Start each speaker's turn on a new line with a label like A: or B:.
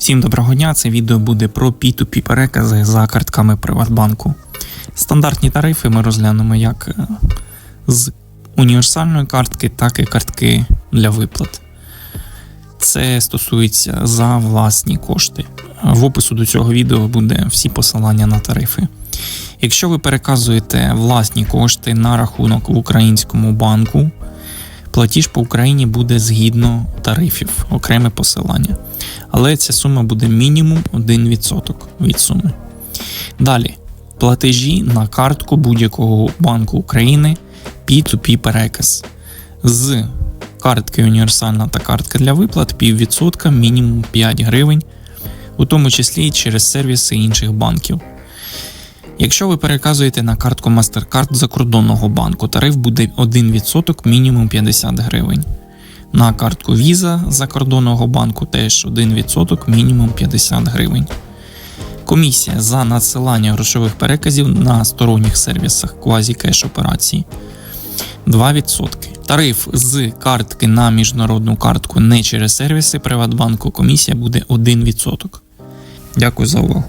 A: Всім доброго дня! Це відео буде про P2P перекази за картками Приватбанку. Стандартні тарифи ми розглянемо як е, з універсальної картки, так і картки для виплат. Це стосується за власні кошти. В опису до цього відео буде всі посилання на тарифи. Якщо ви переказуєте власні кошти на рахунок в українському банку, платіж по Україні буде згідно тарифів, окреме посилання. Але ця сума буде мінімум 1% від суми. Далі, платежі на картку будь-якого банку України P2P переказ. З картки універсальна та картка для виплат піввідсотка, мінімум 5 гривень, у тому числі і через сервіси інших банків. Якщо ви переказуєте на картку MasterCard закордонного банку, тариф буде 1% мінімум 50 гривень. На картку Visa закордонного банку теж 1% мінімум 50 гривень. Комісія за надсилання грошових переказів на сторонніх сервісах квазі-кеш операції 2%. Тариф з картки на міжнародну картку не через сервіси Приватбанку комісія буде 1%. Дякую за увагу.